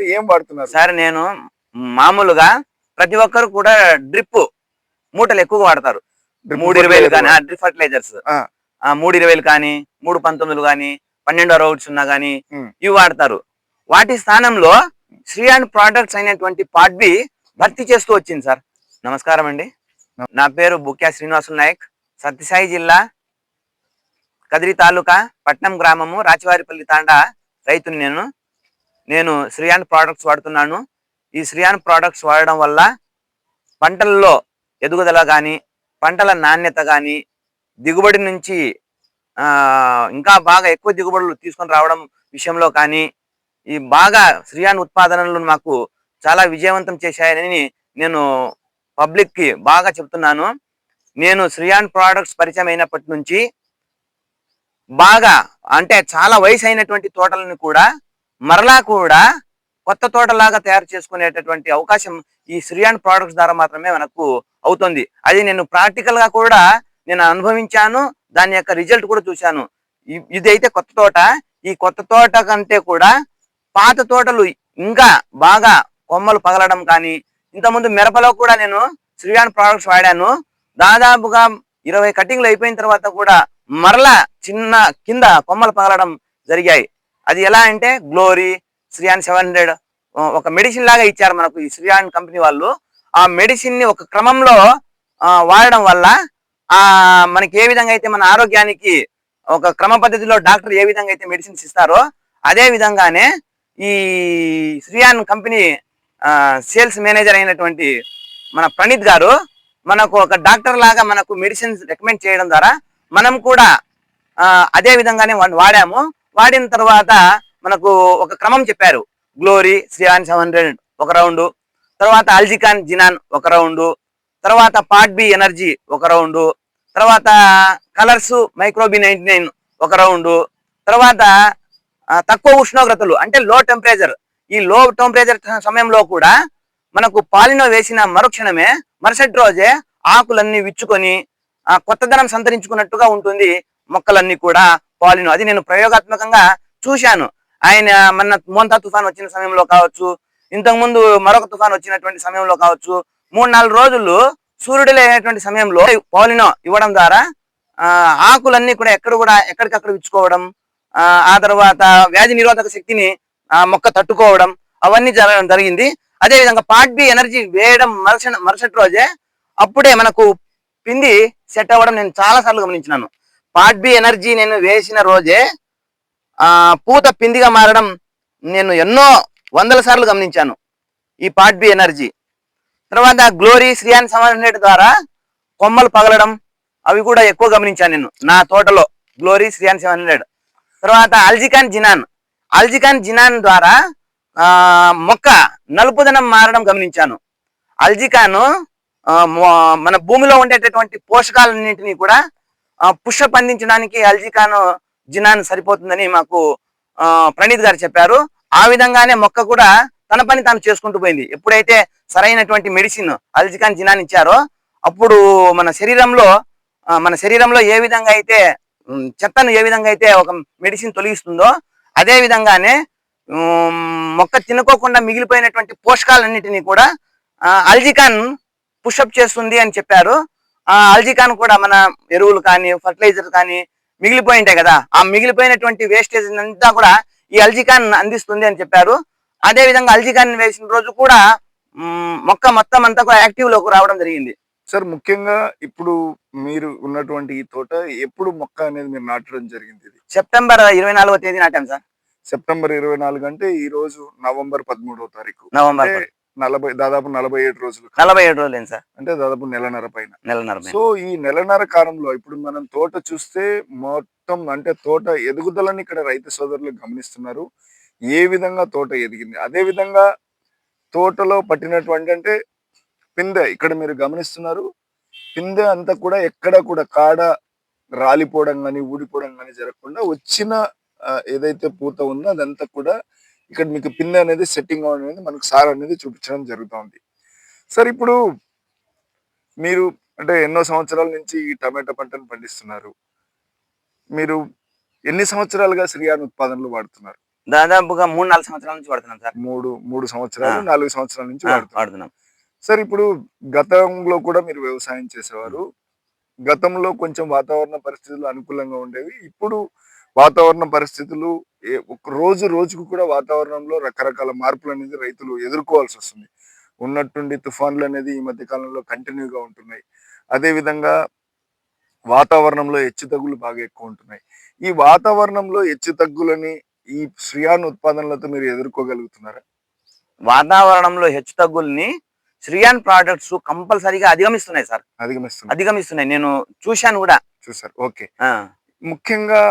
ఏం వాడుతున్నారు? సార్ నేను మామూలుగా ప్రతి ఒక్కరు కూడా డ్రిప్ మూటలు ఎక్కువగా వాడతారు. మూడు ఇరవైలు కానీ. Drip fertilisers. మూడు ఇరవైలు కానీ మూడు పంతొమ్మిదిలు కానీ పన్నెండు రౌట్స్ ఉన్నా కానీ. ఇవి వాడతారు. వాటి స్థానంలో శ్రీయాన్ ప్రోడక్ట్స్ అయినటువంటి పాడ్బి భర్తీ చేస్తూ వచ్చింది సార్. నమస్కారం అండి. నా పేరు బుక్యా శ్రీనివాసులు నాయక్. సత్యసాయి జిల్లా కదిరి తాలూకా పట్నం గ్రామము రాచివారిపల్లి తాండా రైతుని నేను. నేను శ్రీయాన్ ప్రోడక్ట్స్ వాడుతున్నాను. ఈ శ్రీయాన్ ప్రోడక్ట్స్ వాడడం వల్ల పంటల్లో ఎదుగుదల కానీ పంటల నాణ్యత కానీ దిగుబడి నుంచి ఇంకా బాగా ఎక్కువ దిగుబడులు తీసుకొని రావడం విషయంలో కానీ ఈ బాగా శ్రీయాన్ ఉత్పాదనలు మాకు చాలా విజయవంతం చేశాయని నేను పబ్లిక్కి బాగా చెప్తున్నాను. నేను శ్రీయాన్ ప్రోడక్ట్స్ పరిచయం అయినప్పటి నుంచి బాగా అంటే చాలా వయసు అయినటువంటి తోటలను కూడా మరలా కూడా కొత్త తోటలాగా తయారు చేసుకునేటటువంటి అవకాశం ఈ శ్రీయాన్ ప్రోడక్ట్స్ ద్వారా మాత్రమే మనకు అవుతుంది. అది నేను ప్రాక్టికల్గా కూడా నేను అనుభవించాను దాని యొక్క రిజల్ట్ కూడా చూశాను. ఇదైతే ఇది అయితే కొత్త తోట. ఈ కొత్త తోట కంటే కూడా పాత తోటలు ఇంకా బాగా కొమ్మలు పగలడం కానీ ఇంతకుముందు మిరపలో కూడా నేను శ్రీయాన్ ప్రోడక్ట్స్ వాడాను. దాదాపుగా ఇరవై కటింగ్లు అయిపోయిన తర్వాత కూడా మరలా చిన్న కింద కొమ్మలు పగలడం జరిగాయి. అది ఎలా అంటే గ్లోరీ శ్రీయాన్ సెవెన్ హండ్రెడ్ ఒక మెడిసిన్ లాగా ఇచ్చారు మనకు ఈ శ్రీయాన్ కంపెనీ వాళ్ళు. ఆ మెడిసిన్ని ఒక క్రమంలో వాడడం వల్ల ఆ మనకి ఏ విధంగా అయితే మన ఆరోగ్యానికి ఒక క్రమ పద్ధతిలో డాక్టర్ ఏ విధంగా అయితే మెడిసిన్స్ ఇస్తారో అదే విధంగానే ఈ శ్రీయాన్ కంపెనీ సేల్స్ మేనేజర్ అయినటువంటి మన ప్రణీత్ గారు మనకు ఒక డాక్టర్ లాగా మనకు మెడిసిన్స్ రికమెండ్ చేయడం ద్వారా మనం కూడా అదే విధంగానే వాడాము. వాడిన తర్వాత మనకు ఒక క్రమం చెప్పారు. గ్లోరీ శ్రీయాన్ సెవెన్ హండ్రెడ్ ఒక రౌండ్. తర్వాత అల్జికాన్ జినాన్ ఒక రౌండ్. తర్వాత పాట్ బి ఎనర్జీ ఒక రౌండ్. తర్వాత కలర్స్ మైక్రోబి నైన్టీ నైన్ ఒక రౌండ్. తర్వాత తక్కువ ఉష్ణోగ్రతలు అంటే లో టెంపరేచర్ ఈ లో టెంపరేచర్ సమయంలో కూడా మనకు పాలినో వేసిన మరుక్షణమే మరుసటి రోజే ఆకులన్నీ విచ్చుకొని కొత్తదనం సంతరించుకున్నట్టుగా ఉంటుంది మొక్కలన్నీ కూడా. పాలినో. అది నేను ప్రయోగాత్మకంగా చూశాను. ఆయన మన మోంతా తుఫాన్ వచ్చిన సమయంలో కావచ్చు ఇంతకుముందు మరొక తుఫాన్ వచ్చినటువంటి సమయంలో కావచ్చు మూడు నాలుగు రోజులు సూర్యుడు లేనటువంటి సమయంలో పాలినో ఇవ్వడం ద్వారా ఆ ఆకులన్నీ కూడా ఎక్కడ కూడా ఎక్కడికక్కడ విచ్చుకోవడం ఆ తర్వాత వ్యాధి నిరోధక శక్తిని మొక్క తట్టుకోవడం అవన్నీ జరగడం జరిగింది. అదే విధంగా పార్ట్ బి ఎనర్జీ వేయడం మరుస మరుసటి రోజే అప్పుడే మనకు పిండి సెట్ అవ్వడం నేను చాలా సార్లు గమనించినాను. పార్ట్ బి ఎనర్జీ నేను వేసిన రోజే ఆ పూత పిందిగా మారడం నేను ఎన్నో వందల సార్లు గమనించాను ఈ పార్ట్ బి ఎనర్జీ. తర్వాత గ్లోరీ శ్రీయాన్ సెవెన్ హండ్రెడ్ ద్వారా కొమ్మలు పగలడం అవి కూడా ఎక్కువ గమనించాను నేను నా తోటలో గ్లోరీ శ్రీయాన్ సెవెన్ హండ్రెడ్ తర్వాత అల్జికాన్ జినాన్ అల్జికాన్ జినాన్ ద్వారా మొక్క నలుపుదనం మారడం గమనించాను. అల్జికాను మన భూమిలో ఉండేటటువంటి పోషకాలన్నింటినీ కూడా పుష్ప అందించడానికి అల్జికాను జినాన్ సరిపోతుందని మాకు ఆ, ప్రణీత్ గారు చెప్పారు. ఆ విధంగానే మొక్క కూడా తన పని తాను చేసుకుంటూ పోయింది. ఎప్పుడైతే సరైనటువంటి మెడిసిన్ అల్జికాన్ జినాన్ ఇచ్చారో అప్పుడు మన శరీరంలో మన శరీరంలో ఏ విధంగా అయితే చెత్తను ఏ విధంగా అయితే ఒక మెడిసిన్ తొలగిస్తుందో అదే విధంగానే మొక్క తినుకోకుండా మిగిలిపోయినటువంటి పోషకాలన్నిటినీ కూడా అల్జికాన్ పుషప్ చేస్తుంది అని చెప్పారు. అల్జికాన్ కూడా మన ఎరువులు కానీ ఫర్టిలైజర్ కానీ మిగిలిపోయి ఉంటాయి కదా. ఆ మిగిలిపోయినటువంటి వేస్టేజ్ అంతా కూడా ఈ అల్జికాన్ అందిస్తుంది అని చెప్పారు. అదే విధంగా అల్జికాన్ వేసిన రోజు కూడా మొక్క మొత్తం అంతా కూడా యాక్టివ్లోకి రావడం జరిగింది. సార్ ముఖ్యంగా ఇప్పుడు మీరు ఉన్నటువంటి ఈ తోట ఎప్పుడు మొక్క అనేది మీరు నాటడం జరిగింది సెప్టెంబర్ ఇరవై నాలుగో తేదీ నాటాం సార్. సెప్టెంబర్ ఇరవై నాలుగు అంటే ఈ రోజు నవంబర్ పదమూడవ తారీఖు. నవంబర్ నలభై దాదాపు నలభై ఏడు రోజులు నలభై ఏడు రోజులు సార్? అంటే దాదాపు నెలన్నర పైన. నెలన్నర సో ఈ నెలన్నర కాలంలో ఇప్పుడు మనం తోట చూస్తే మొత్తం అంటే తోట ఎదుగుదలని ఇక్కడ రైతు సోదరులు గమనిస్తున్నారు. ఏ విధంగా తోట ఎదిగింది? అదే విధంగా తోటలో పట్టినటువంటి అంటే పిందె ఇక్కడ మీరు గమనిస్తున్నారు. పిందె అంతా కూడా ఎక్కడ కూడా కాడ రాలిపోవడం కానీ ఊడిపోవడం కానీ జరగకుండా వచ్చిన ఏదైతే పూత ఉందో అదంతా కూడా ఇక్కడ మీకు పిందె అనేది సెట్టింగ్ అనేది మనకు సార్ అనేది చూపించడం జరుగుతుంది. సార్ ఇప్పుడు మీరు అంటే ఎన్నో సంవత్సరాల నుంచి ఈ టమాటా పంటను పండిస్తున్నారు. మీరు ఎన్ని సంవత్సరాలుగా శ్రీయాన్ ఉత్పాదనలు వాడుతున్నారు? దాదాపుగా మూడు నాలుగు సంవత్సరాల నుంచి వాడుతున్నాం సార్. మూడు మూడు సంవత్సరాలు. నాలుగు సంవత్సరాల నుంచి వాడుతున్నాం. సార్ ఇప్పుడు గతంలో కూడా మీరు వ్యవసాయం చేసేవారు. గతంలో కొంచెం వాతావరణ పరిస్థితులు అనుకూలంగా ఉండేవి. ఇప్పుడు వాతావరణ పరిస్థితులు రోజు రోజుకు కూడా వాతావరణంలో రకరకాల మార్పులు అనేది రైతులు ఎదుర్కోవాల్సి వస్తుంది. ఉన్నట్టుండి తుఫాన్లు అనేది ఈ మధ్య కాలంలో కంటిన్యూగా ఉంటున్నాయి. అదే విధంగా వాతావరణంలో హెచ్చుతగ్గులు బాగా ఎక్కువ ఉంటున్నాయి. ఈ వాతావరణంలో హెచ్చుతగ్గులని ఈ శ్రియాన్ ఉత్పాదనలతో మీరు ఎదుర్కోగలుగుతున్నారా? వాతావరణంలో హెచ్చు తగ్గుల్ని శ్రీయాన్ ప్రోడక్ట్స్ కంపల్సరీగా అధిగమిస్తున్నాయి సార్. అధిగమిస్తున్నారు అధిగమిస్తున్నాయి. నేను చూశాను కూడా. చూసారు ఓకే. ముఖ్యంగా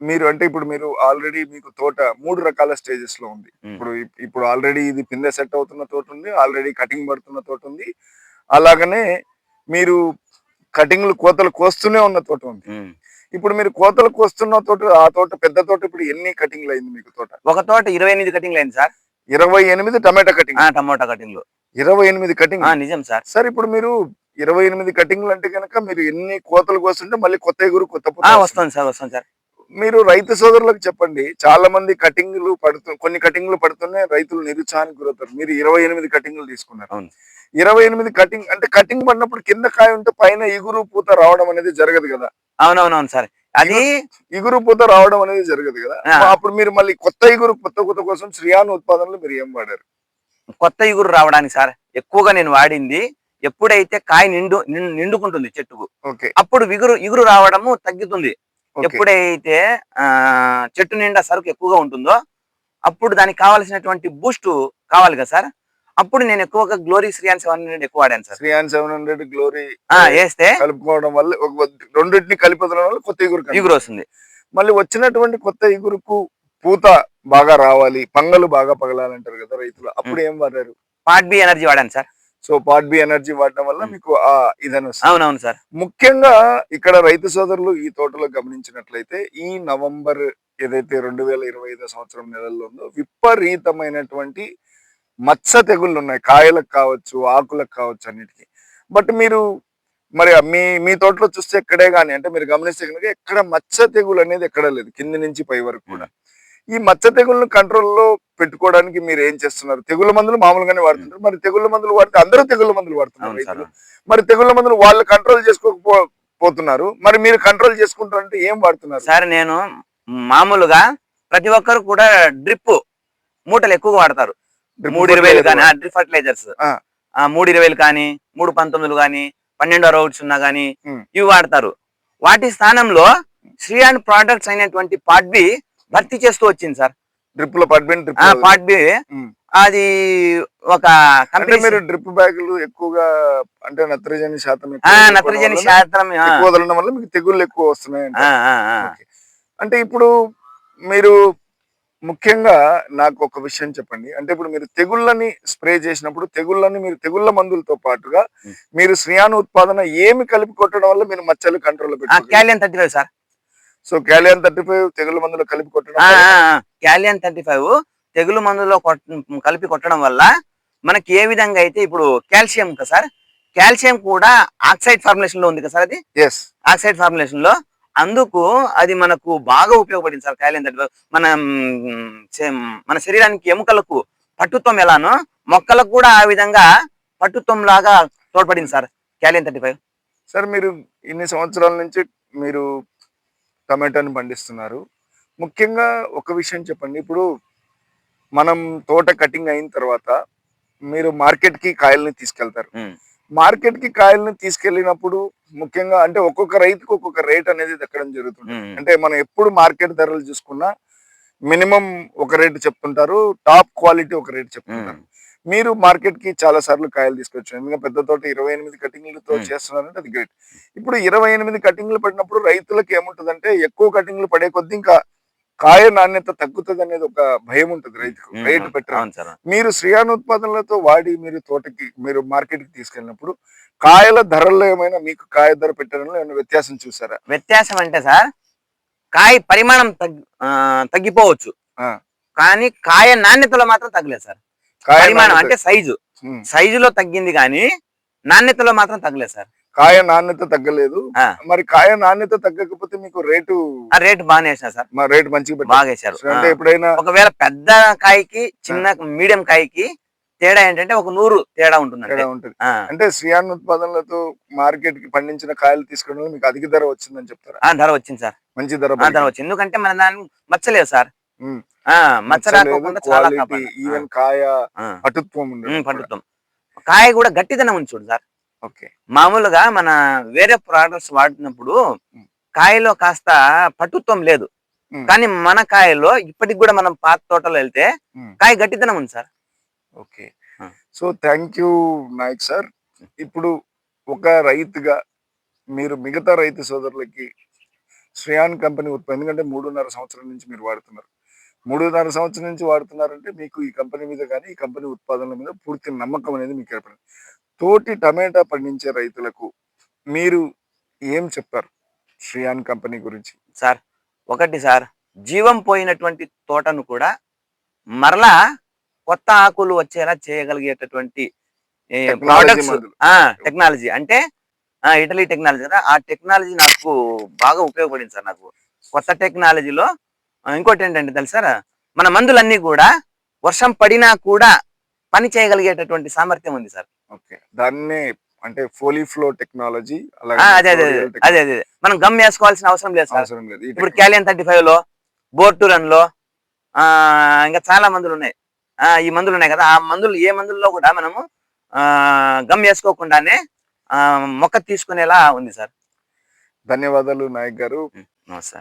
మీరు అంటే ఇప్పుడు మీరు ఆల్రెడీ మీకు తోట మూడు రకాల స్టేజెస్లో ఉంది. ఇప్పుడు ఇప్- ఇప్పుడు ఆల్రెడీ ఇది పిందె సెట్ అవుతున్న తోట ఉంది ఆల్రెడీ కటింగ్ పడుతున్న తోట ఉంది. అలాగనే మీరు కటింగ్లు కోతలు కోస్తూనే ఉన్న తోట ఉంది. ఇప్పుడు మీరు కోతలు కోస్తున్న తోట ఆ తోట పెద్ద తోట ఇప్పుడు ఎన్ని కటింగ్లు అయింది మీకు తోట? ఒక తోట ఇరవై ఎనిమిది కటింగ్లు అయింది సార్. ఇరవై ఎనిమిది టమాటా కటింగ్ ఆ, టమోటా కటింగ్లు ఇరవై ఎనిమిది కటింగ్ ఆ, నిజం సార్. సార్ ఇప్పుడు మీరు ఇరవై ఎనిమిది కటింగ్లు అంటే కనుక మీరు ఎన్ని కోతలు కోస్తుంటే మళ్ళీ కొత్త ఎగురు కొత్త. వస్తుంది సార్ వస్తుంది సార్. మీరు రైతు సోదరులకు చెప్పండి. చాలా మంది కటింగ్లు పడుతు కొన్ని కటింగ్లు పడుతున్నాయి రైతులు నిరుత్సాహానికి గురవుతారు. మీరు ఇరవై ఎనిమిది కటింగ్లు తీసుకున్నారు. అవును. ఇరవై ఎనిమిది కటింగ్ అంటే కటింగ్ పడినప్పుడు కింద కాయ ఉంటే పైన ఇగురు పూత రావడం అనేది జరగదు కదా. అవునవునవును సార్. అది ఇగురు పూత రావడం అనేది జరగదు కదా. అప్పుడు మీరు మళ్ళీ కొత్త ఇగురు కొత్త కొత్త కోసం శ్రియాన్ ఉత్పాదనలు మీరు ఏం వాడారు? కొత్త ఇగురు రావడానికి సార్ ఎక్కువగా నేను వాడింది ఎప్పుడైతే కాయ నిండు నిండుకుంటుంది చెట్టుకు ఓకే. అప్పుడు ఇగురు ఇగురు రావడము తగ్గుతుంది. ఎప్పుడైతే ఆ చెట్టు నిండా సరుకు ఎక్కువగా ఉంటుందో అప్పుడు దానికి కావాల్సినటువంటి బూస్ట్ కావాలి కదా సార్? అప్పుడు నేను ఎక్కువగా గ్లోరీ శ్రీయాన్ సెవెన్ హండ్రెడ్ ఎక్కువ వాడాను sir. Sriyan seven hundred Glory వేస్తే కలుపుకోవడం వల్ల ఒక రెండింటిని కలిపదడం వల్ల కొత్త ఇగురు. ఇగురు వస్తుంది. మళ్ళీ వచ్చినటువంటి కొత్త ఇగురుకు పూత బాగా రావాలి పంగలు బాగా పగలాలంటారు కదా రైతులు అప్పుడు ఏం వాడారు? పార్ట్ బి ఎనర్జీ వాడాను sir. So pot B energy వాడడం వల్ల మ్. మీకు ఆ ఇదని అవునవును సార్. ముఖ్యంగా ఇక్కడ రైతు సోదరులు ఈ తోటలో గమనించినట్లయితే ఈ నవంబర్ ఏదైతే రెండు వేల ఇరవై ఐదో సంవత్సరం నెలల్లో ఉందో విపరీతమైనటువంటి మత్స తెగుళ్ళు ఉన్నాయి. కాయలకు కావచ్చు ఆకులకు కావచ్చు అన్నిటికీ. బట్ మీరు మరి మీ మీ తోటలో చూస్తే ఎక్కడే కానీ అంటే మీరు గమనిస్తే కనుక ఎక్కడ మచ్చ తెగులు అనేది ఎక్కడ లేదు. కింది నుంచి పై వరకు కూడా. ఈ మచ్చ తెగులను కంట్రోల్లో పెట్టుకోవడానికి మీరు ఏం చేస్తున్నారు? తెగుళ్ళ మందులు మామూలుగానే వాడుతుంటారు. మరి తెగుళ్ళ మందులు వాడితే అందరూ తెగుళ్ళ మందులు వాడుతున్నారు రైతులు. మరి తెగుళ్ళ మందులు వాళ్ళు కంట్రోల్ చేసుకోకపో పోతున్నారు. మరి మీరు కంట్రోల్ చేసుకుంటారంటే ఏం వాడుతున్నారు? సార్ నేను మామూలుగా ప్రతి ఒక్కరు కూడా డ్రిప్ మూటలు ఎక్కువగా వాడతారు. మూడు ఇరవైలు కానీ డ్రిప్ ఫర్టిలైజర్స్. ఆ. మూడు ఇరవైలు కానీ మూడు పంతొమ్మిదిలు కానీ పన్నెండు రౌట్స్ ఉన్నా కానీ. ఇవి వాడతారు. వాటి స్థానంలో శ్రీయాన్ ప్రోడక్ట్స్ అయినటువంటి పార్ట్ బి భర్తీ చేస్తూ వచ్చింది సార్. డ్రిప్లో part B. అది ఒక కంపెనీ మీరు డ్రిప్ బ్యాగులు ఎక్కువగా అంటే నత్రజని శాతం నత్రజని శాతం వదలడం వల్ల మీకు తెగుళ్ళు ఎక్కువ వస్తున్నాయి. అంటే. ఇప్పుడు మీరు ముఖ్యంగా నాకు ఒక విషయం చెప్పండి. అంటే ఇప్పుడు మీరు తెగుళ్ళని స్ప్రే చేసినప్పుడు తెగుళ్ళని మీరు తెగుళ్ళ మందులతో పాటుగా. మీరు శ్రియాను ఉత్పాదన ఏమి కలిపి కొట్టడం వల్ల మీరు మచ్చలు control thirty five sir. So Calion thirty five తెగుళ్ళ మందులు కలిపి కొట్టడం. క్యాలియన్ థర్టీ ఫైవ్ తెగులు మందులో కలిపి కొట్టడం వల్ల మనకి ఏ విధంగా అయితే ఇప్పుడు కాల్షియం కదా సార్? కాల్షియం కూడా ఆక్సైడ్ ఫార్ములేషన్లో ఉంది కదా సార్ అది? ఎస్ ఆక్సైడ్ ఫార్ములేషన్లో అందుకు అది మనకు బాగా ఉపయోగపడింది సార్ క్యాలియన్ థర్టీ ఫైవ్. మన మన శరీరానికి ఎముకలకు పట్టుత్వం ఎలానో మొక్కలకు కూడా ఆ విధంగా పట్టుత్వం లాగా తోడ్పడింది sir Calion thirty five. Sir మీరు ఇన్ని సంవత్సరాల నుంచి మీరు టమాటాని పండిస్తున్నారు. ముఖ్యంగా ఒక విషయం చెప్పండి. ఇప్పుడు మనం తోట కటింగ్ అయిన తర్వాత మీరు మార్కెట్కి కాయల్ని తీసుకెళ్తారు. మార్కెట్కి కాయల్ని తీసుకెళ్ళినప్పుడు ముఖ్యంగా అంటే ఒక్కొక్క రైతుకు ఒక్కొక్క రేట్ అనేది దక్కడం జరుగుతుంది. అంటే మనం ఎప్పుడు మార్కెట్ ధరలు చూసుకున్నా మినిమం ఒక రేటు చెప్తుంటారు టాప్ క్వాలిటీ ఒక రేటు చెప్తుంటారు. మీరు మార్కెట్కి చాలా సార్లు కాయలు తీసుకొచ్చారు. ఎందుకంటే పెద్ద తోట ఇరవై ఎనిమిది కటింగ్లతో. చేస్తున్నారంటే అది గ్రేట్ ఇప్పుడు ఇరవై ఎనిమిది కటింగ్లు పడినప్పుడు రైతులకు ఏముంటదంటే ఎక్కువ కటింగ్లు పడే కొద్దీ ఇంకా కాయ నాణ్యత తగ్గుతుంది అనేది ఒక భయం ఉంటుంది రైతుకు రేటు సార్ మీరు శ్రేయాన్ ఉత్పాదనలతో వాడి మీరు తోటకి మీరు మార్కెట్కి తీసుకెళ్ళినప్పుడు కాయల ధరల్లో ఏమైనా మీకు కాయ ధర పెట్టడంలో ఏమైనా వ్యత్యాసం చూసారా? వ్యత్యాసం అంటే సార్ కాయ పరిమాణం తగ్గిపోవచ్చు. కానీ కాయ నాణ్యతలో మాత్రం తగ్గలేదు సార్. పరిమాణం అంటే సైజు. సైజులో తగ్గింది కానీ నాణ్యతలో మాత్రం తగ్గలేదు సార్. కాయ నాణ్యత తగ్గలేదు. మరి కాయ నాణ్యత తగ్గకపోతే మీకు రేటు రేట్ బాగానే వేసిన సార్. రేటు మంచిగా బాగా వేశారు. అంటే. ఎప్పుడైనా ఒకవేళ పెద్ద కాయకి చిన్న మీడియం కాయకి తేడా ఏంటంటే ఒక నూరు తేడా ఉంటుందండి. తేడా ఉంటుంది. అంటే శ్రీయాన్ ఉత్పాదనలతో మార్కెట్కి పండించిన కాయలు తీసుకోవడంలో మీకు అధిక ధర వచ్చిందని చెప్తారా? ఆ ధర వచ్చింది సార్. మంచి ధర ధర వచ్చింది. ఎందుకంటే మన దాని మచ్చలేదు సార్. మచ్చ రాకోకుండా చాలా. ఈవెన్ కాయ పటుత్వం పట్టుతాం కాయ కూడా గట్టిదనం ఉంది చూడు సార్. ఓకే. మామూలుగా మన వేరే ప్రోడక్ట్స్ వాడినప్పుడు. కాయలో కాస్త పట్టుత్వం లేదు. కానీ మన కాయలో ఇప్పటికి కూడా మనం పాత తోటలో వెళ్తే. కాయ గట్టిదనం ఉంది sir. Okay. So thank you Naik sir. ఇప్పుడు ఒక రైతుగా మీరు మిగతా రైతు సోదరులకి శ్రేయాన్ కంపెనీ ఉత్పత్తి ఎందుకంటే మూడున్నర సంవత్సరం నుంచి మీరు వాడుతున్నారు. మూడున్నర సంవత్సరం నుంచి వాడుతున్నారంటే మీకు ఈ కంపెనీ మీద కానీ ఈ కంపెనీ ఉత్పాదనల మీద పూర్తి నమ్మకం అనేది మీకు ఏర్పడింది. తోటి టమాటా పండించే రైతులకు మీరు ఏం చెప్తారు శ్రేయాన్ కంపెనీ గురించి? సార్ ఒకటి సార్ జీవం పోయినటువంటి తోటను కూడా మరలా కొత్త ఆకులు వచ్చేలా చేయగలిగేటటువంటి ప్రోడక్ట్స్. టెక్నాలజీ అంటే ఆ, ఇటలీ టెక్నాలజీ కదా ఆ టెక్నాలజీ నాకు బాగా ఉపయోగపడింది సార్ నాకు. కొత్త టెక్నాలజీలో ఇంకోటి ఏంటంటే తెలుసా మన మందులన్నీ కూడా వర్షం పడినా కూడా పని చేయగలిగేటటువంటి సామర్థ్యం ఉంది సార్. ఓకే. దాన్నే అంటే ఫోలీ ఫ్లో టెక్నాలజీ అదే అదే అదే అదే మనం గమ్ వేసుకోవాల్సిన అవసరం లేదు సార్. అవసరం లేదు. ఇప్పుడు క్యాలియన్ థర్టీ ఫైవ్లో బోర్టురన్లో ఆ ఇంకా చాలా మందులు ఉన్నాయి. ఆ ఈ మందులు ఉన్నాయి కదా. ఆ మందులు ఏ మందుల్లో కూడా మనము ఆ గమ్ వేసుకోకుండానే ఆ మొక్క తీసుకునేలా ఉంది సార్. ధన్యవాదాలు నాయక్ గారు. నమస్తే